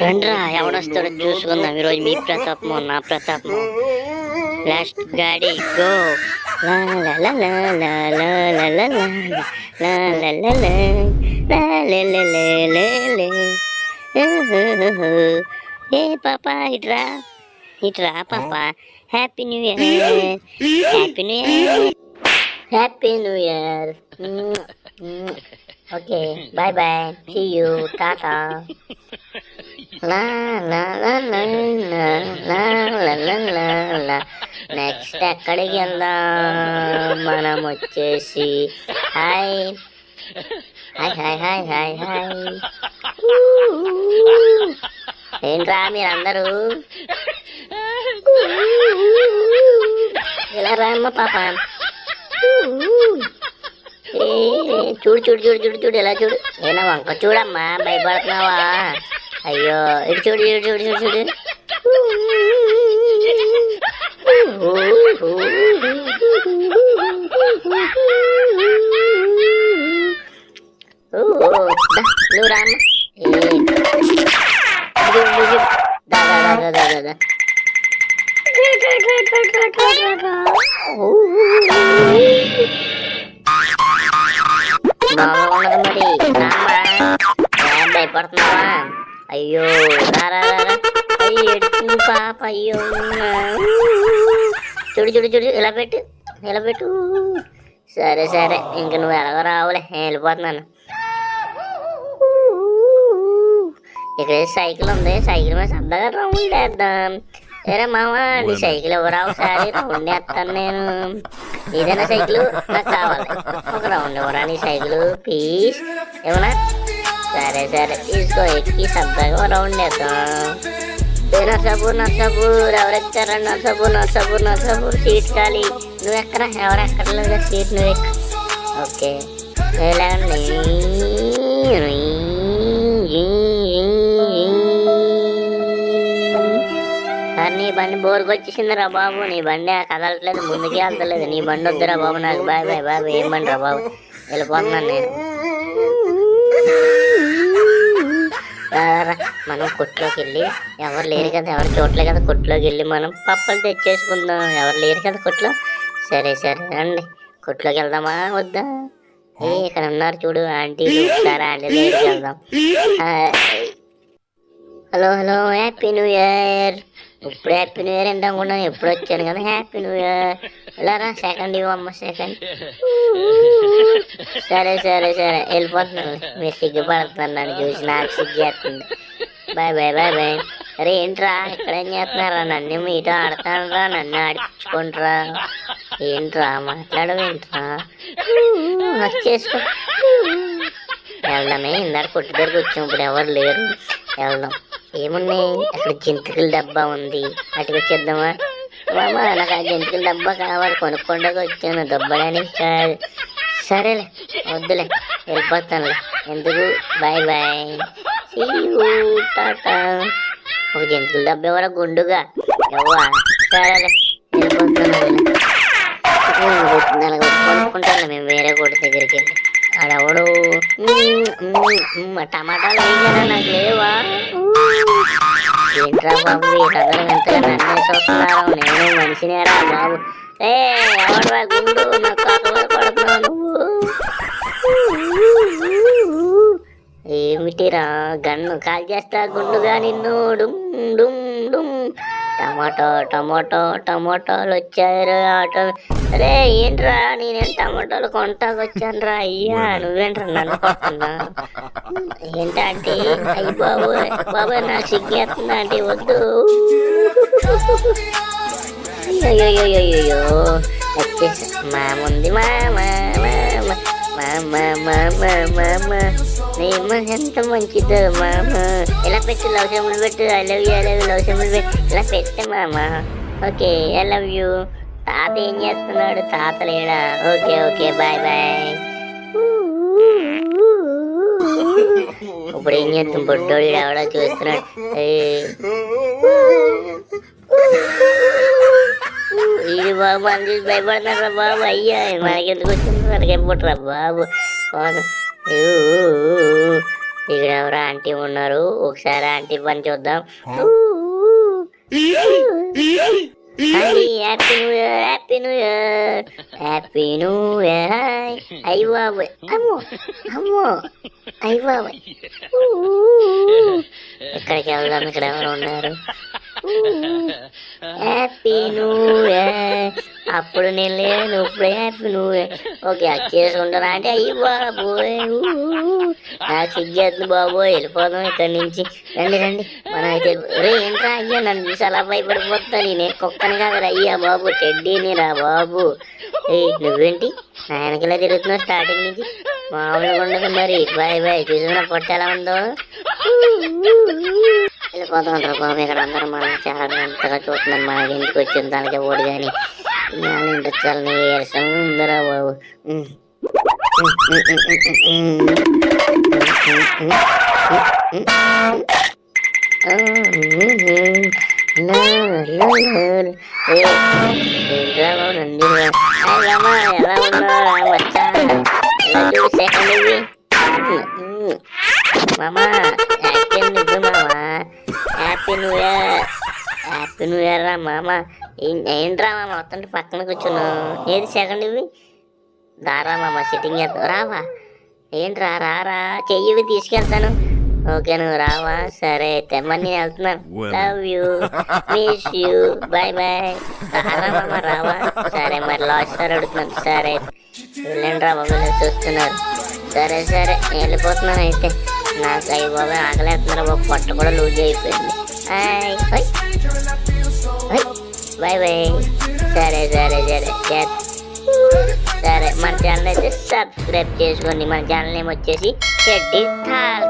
రండిరా ఎవడొస్తాడో చూసుకుందాం ఈరోజు మీ ప్రతాపమో నా ప్రతాపమో లాస్ట్ గాడి గో ఏ పాపా ఇట్రా ఇట్రా పాపా happy new year happy new year happy new year okay bye bye see you Tata next ఎక్కడికి వెళ్దాం మనం వచ్చేసి hi hi hi hi hi hi ఏంట్రా మీరందరూ? ఇలా రామ్మ పాప. ఏ, చూడు చూడు చూడు చూడు చూడు ఎలా చూడు. ఏనా వంక చూడమ్మా భయపడుతున్నావా? Ayo, ini curi, ini curi, ini curi. Uh, dah, lu ram. Tolong nama di nama Sampai pertemuan అయ్యో ఎడుతుంది పాప అయ్యో. చూడు చూడు చూడు ఇలా పెట్టు ఇలా పెట్టు. సరే సరే ఇంక నువ్వు ఎలాగో రావులే నేను వెళ్ళిపోతున్నాను. ఇక్కడ సైకిల్ ఉంది సైకిల్ మీద సరదాగా రౌండ్ వేద్దాం. ఏరా మామ నీ సైకిల్ ఎవరా? ఒకసారి రౌండ్ వేస్తాను నేను. ఏదైనా సైకిల్ నాకు కావాలి. ఒక రౌండ్ ఎవరా నీ సైకిల్? ప్లీజ్. ఏమన్నా? సరే సరే తీసుకో ఎక్కి సరదాగా ఒక రౌండ్ వేద్దాం ఏ నర్సాపూర్ నర్సాపూర్ ఎవరు ఎక్కారా నర్సాపూర్ నర్సాపూర్ నర్సాపూర్ సీట్ ఖాళీ నువ్వు ఎక్కరా ఎవరు ఎక్కడలేదు సీట్ నువ్వు ఎక్క ఓకే. ఎలాండి నీ బండి బోరుకు వచ్చేసిందిరా బాబు నీ బండి ఆ కదలట్లేదు ముందుకే వెళ్తలేదు నీ బండి వద్దురా బాబు నాకు బాయ్ బాయ్ బాబు ఏం బండి రా బాబు వెళ్ళిపోతున్నాను నేను రా, మనం కొట్లోకి వెళ్ళి ఎవరు లేరు కదా ఎవరు చూడలే కదా కొట్లోకి వెళ్ళి మనం పప్పలు తెచ్చేసుకుందాం. ఎవరు లేరు కదా కొట్లో సరే సరే రండి. కొట్లోకి వెళ్దామా? వద్దా? ఏ ఇక్కడ ఉన్నారు చూడు ఆంటీ ఆంటీ దగ్గరికి వెళ్దాం hello hello happy new year ఇప్పుడు హ్యాపీ న్యూ ఇయర్ ఏంటనుకున్నాను ఎప్పుడు వచ్చాను కదా హ్యాపీ న్యూ ఇయర్ ఇలా రా సెకండ్ ఇవ్వమ్మ సెకండ్ సరే సరే సరే వెళ్ళిపోతున్నాను. మీరు సిగ్గుపడుతున్నారు నన్ను చూసి నాకు సిగ్గేస్తుంది బాయ్ బాయ్ బాయ్ బాయ్ అరే ఏంట్రా? ఇక్కడ ఏం చేస్తున్నారా? నన్ను మీతో ఆడతానరా? నన్ను ఆడిపించుకుంటారా ఏంట్రా? మాట్లాడవేంట్రా వచ్చేసుకో. వెళ్దామే ఇందాక కొట్టు దగ్గరకు వచ్చాం. ఇప్పుడు ఎవరు లేరు. వెళ్దాం. ఏమున్నాయి? అక్కడ జంతికల డబ్బా ఉంది. అటుకు వచ్చేద్దామా మామ నాకు ఆ జంతికల డబ్బా కావాలి. కొనుక్కోడానికి వచ్చాను. దబ్బడానికి కాదు. సరేలే వద్దులే. వెళ్ళిపోతానులే. ఎందుకు? Bye bye. టాటా. ఒక జంతువుల డబ్బా ఎవరా గుండుగా? ఎవ్వా సరేలే వెళ్ళిపోతున్నాను కొనుక్కుంటాను మేము వేరే కొట్టు దగ్గరికి వెళ్ళి. ఆడెవడు టమాటాలు వేయగా నాకు లేవా? ఏంట్రా బాబు వీళ్ళందరూ చూస్తున్నారు నేను మనిషినేరా బాబు. ఏ ఎవడరా గుండు నా కాకలు పడుతున్నావు నువ్వు? ఏమిటిరా గన్ను కాల్ చేస్తా గుండుగా నిన్ను. డుమ్ డుమ్ డుమ్ టమాటో టమాటో టమాటోలు వచ్చారు ఆటో. అరే ఏంట్రా? నేనేం టమాటోలు కొంటాకు వచ్చాను రా అయ్యా నువ్వేంట్రా నన్ను ఏంటంటే అయ్యి బాబు బాబు నా సిగ్గేస్తుందా అంటే వద్దు. అయ్యో వచ్చేసా. మా ముందు మా మా మా మా మా మా ఎంత మంచిదో మామ. ఇలా పెట్టు లవ్ సింబల్ పెట్టు I love you I love you love symbol పెట్టు. ఇలా పెట్టే మామ? ఓకే ఐ లవ్ యూ తాత ఏం చేస్తున్నాడు? తాత లేడా? ఓకే ఓకే బాయ్ బాయ్ ఇప్పుడు ఏం చేస్తాం? బొడ్డోడు ఎవడో చూస్తున్నాడు. ఏయ్. ఇది బాబు అని చూసి భయపడుతున్నారా బాబు? అయ్యా మనకి ఎందుకు వచ్చింది మనకి పుట్టరా బాబు. అవును. ఇక్కడ ఎవరు ఆంటీ ఉన్నారు. ఒకసారి ఆంటీ పని చూద్దాం. Hi happy new year happy new year happy new year hi అయ్య బాబోయ్. అమ్మో అమ్మో. అయ్య బాబోయ్. ఊ, ఎక్కడికి వెళ్దాం? ఇక్కడ ఎవరు ఉన్నారు? హ్యాపీ న్యూ ఇయర్ అప్పుడు నేను లేను ఇప్పుడు హ్యాపీ ఓకే అది అంటే అయ్యి బాబోయ్ నాకు సిగ్గేస్తుంది బాబోయ్ వెళ్ళిపోదాం ఇక్కడి నుంచి. రండి రండి. మన అయితే రే ఏంట్రా అయ్యా నన్ను చూసి అలా భయపడిపోతాను నేను కుక్కని కాదురా అయ్యా బాబు టెడ్డీని రా బాబు. ఏ నువ్వేంటి? నా వెనకలా తిరుగుతున్నావు స్టార్టింగ్ నుంచి? మామూలుగా ఉండదు మరి. Bye bye. చూసిన పొట్ట ఎలా ఉందో? వెళ్ళిపోతాం బాబు. ఇక్కడ అందరూ మనం చాలా అంతగా చూస్తున్నాం. మనకి ఇంటికి వచ్చిన దానికి ఓడి కానీ. Nih, wow. Mama, happy new year, mama. Happy new year. ఉమ్, ఉమ్, ఉమ్. నా, నా, నా. ఏ, ఏంట్రా బాబు నన్ను హాయ్ రామా, ఎలా ఉన్నావు రా మచ్చా? ఇలా చూడు second ఇవి. మామా? ఏంట్రా మామ మొత్తం పక్కన కూర్చున్నావు. ఏది సెకండ్ ఇవి? దారా మామ సిట్టింగ్ చేద్దాం. రావా? ఏంట్రా? రారా? చెయ్యి తీసుకెళ్తాను. ఓకే నువ్వు రావా? సరే అయితే మరి నేను వెళ్తున్నాను. Love you miss you bye bye రారా మామ రావా? సరే మరి లాస్ట్ సార్ అడుగుతున్నాను. సరే వెళ్ళండి రా బాబు చూస్తున్నారు సరే సరే నేను వెళ్ళిపోతున్నాను అయితే. నాకు అయ్యి బాబు ఆకలేస్తున్నారు బాబు? పొట్ట కూడా లూజ్ అయిపోయింది. హాయ్ హై హై సరే సరే సరే సరే మన ఛానల్ అయితే సబ్స్క్రైబ్ చేసుకోండి. మన ఛానల్ ఏమొచ్చేసి చెడ్డి థాల్